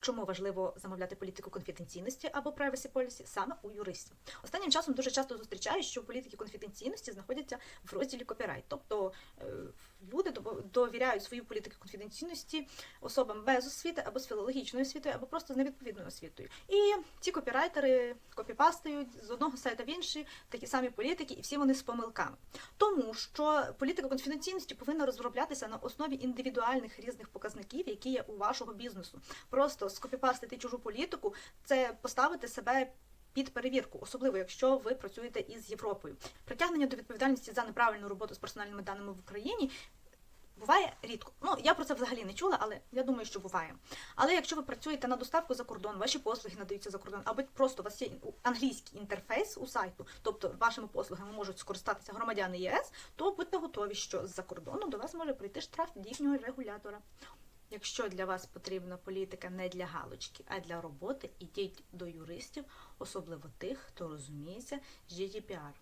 Чому важливо замовляти політику конфіденційності або privacy policy саме у юристів? Останнім часом дуже часто зустрічаю, що політики конфіденційності знаходяться в розділі копірайт, тобто е, люди довіряють свою політику конфіденційності особам без освіти або з філологічною освітою, або просто з невідповідною освітою. І ці копірайтери копіпастують з одного сайта в інший такі самі політики, і всі вони з помилками. Тому що політика конфіденційності повинна розроблятися на основі індивідуальних різних показників, які є у вашого бізнесу. Просто скопіпастити чужу політику це поставити себе. Під перевірку, особливо якщо ви працюєте із Європою, притягнення до відповідальності за неправильну роботу з персональними даними в Україні буває рідко. Ну я про це взагалі не чула, але я думаю, що буває. Але якщо ви працюєте на доставку за кордон, ваші послуги надаються за кордон, або просто у вас є англійський інтерфейс у сайту, тобто вашими послугами можуть скористатися громадяни ЄС, то будьте готові, що з-за кордону до вас може прийти штраф їхнього регулятора. Якщо для вас потрібна політика не для галочки, а для роботи, ідіть до юристів, особливо тих, хто розуміється GDPR.